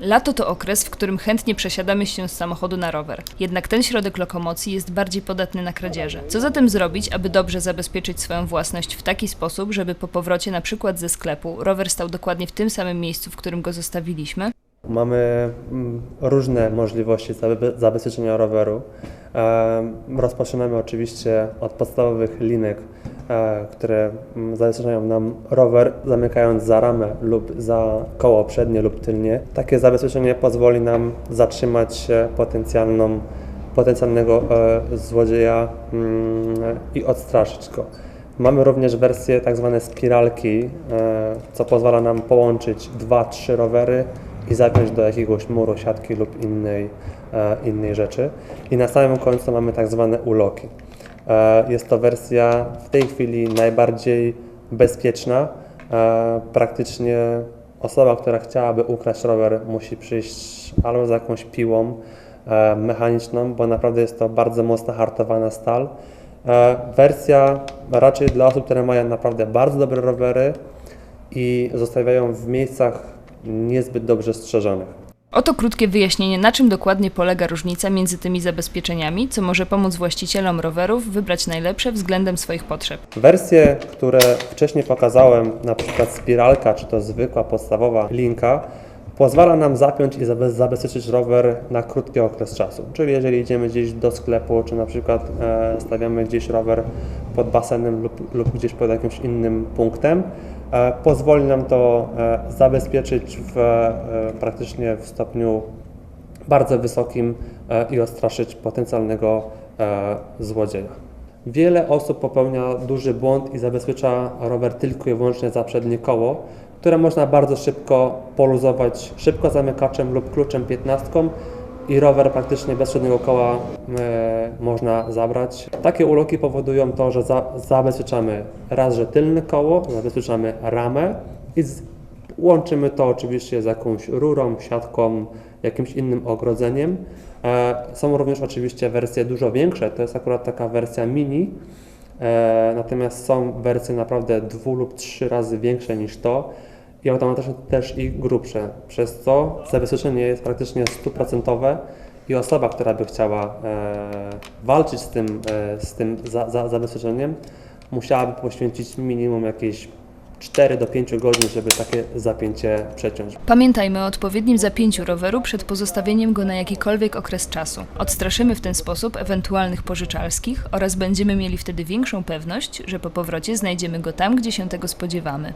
Lato to okres, w którym chętnie przesiadamy się z samochodu na rower. Jednak ten środek lokomocji jest bardziej podatny na kradzieże. Co zatem zrobić, aby dobrze zabezpieczyć swoją własność w taki sposób, żeby po powrocie na przykład ze sklepu rower stał dokładnie w tym samym miejscu, w którym go zostawiliśmy? Mamy mm, różne możliwości zabe- zabezpieczenia roweru. Rozpoczynamy oczywiście od podstawowych linek, które mm, zabezpieczają nam rower, zamykając za ramę lub za koło przednie lub tylnie. Takie zabezpieczenie pozwoli nam zatrzymać e, potencjalną, potencjalnego e, złodzieja mm, i odstraszyć go. Mamy również wersję tak zwane spiralki, e, co pozwala nam połączyć dwa, trzy rowery i zapiąć do jakiegoś muru, siatki lub innej, e, innej rzeczy. I na samym końcu mamy tak zwane uloki. E, Jest to wersja w tej chwili najbardziej bezpieczna. E, Praktycznie osoba, która chciałaby ukraść rower, musi przyjść albo z jakąś piłą e, mechaniczną, bo naprawdę jest to bardzo mocno hartowana stal. Wersja raczej dla osób, które mają naprawdę bardzo dobre rowery i zostawiają w miejscach niezbyt dobrze strzeżonych. Oto krótkie wyjaśnienie, na czym dokładnie polega różnica między tymi zabezpieczeniami, co może pomóc właścicielom rowerów wybrać najlepsze względem swoich potrzeb. Wersje, które wcześniej pokazałem, na przykład spiralka, czy to zwykła, podstawowa linka, pozwala nam zapiąć i zabe- zabezpieczyć rower na krótki okres czasu. Czyli jeżeli idziemy gdzieś do sklepu, czy na przykład e, stawiamy gdzieś rower pod basenem lub, lub gdzieś pod jakimś innym punktem, e, pozwoli nam to e, zabezpieczyć w, praktycznie w stopniu bardzo wysokim i odstraszyć potencjalnego złodzieja. Wiele osób popełnia duży błąd i zabezpiecza rower tylko i wyłącznie za przednie koło, które można bardzo szybko poluzować szybko zamykaczem lub kluczem 15 i rower praktycznie bez przedniego koła e, można zabrać. Takie uloki powodują to, że za, zabezpieczamy raz, że tylne koło, zabezpieczamy ramę i z, Łączymy to oczywiście z jakąś rurą, siatką, jakimś innym ogrodzeniem. E, Są również oczywiście wersje dużo większe, to jest akurat taka wersja mini, e, natomiast są wersje naprawdę dwu lub trzy razy większe niż to i automatycznie też i grubsze, przez co zabezpieczenie jest praktycznie stuprocentowe i osoba, która by chciała e, walczyć z tym, e, z tym za, za, zabezpieczeniem, musiałaby poświęcić minimum jakieś 4 do 5 godzin, żeby takie zapięcie przeciąć. Pamiętajmy o odpowiednim zapięciu roweru przed pozostawieniem go na jakikolwiek okres czasu. Odstraszymy w ten sposób ewentualnych pożyczalskich oraz będziemy mieli wtedy większą pewność, że po powrocie znajdziemy go tam, gdzie się tego spodziewamy.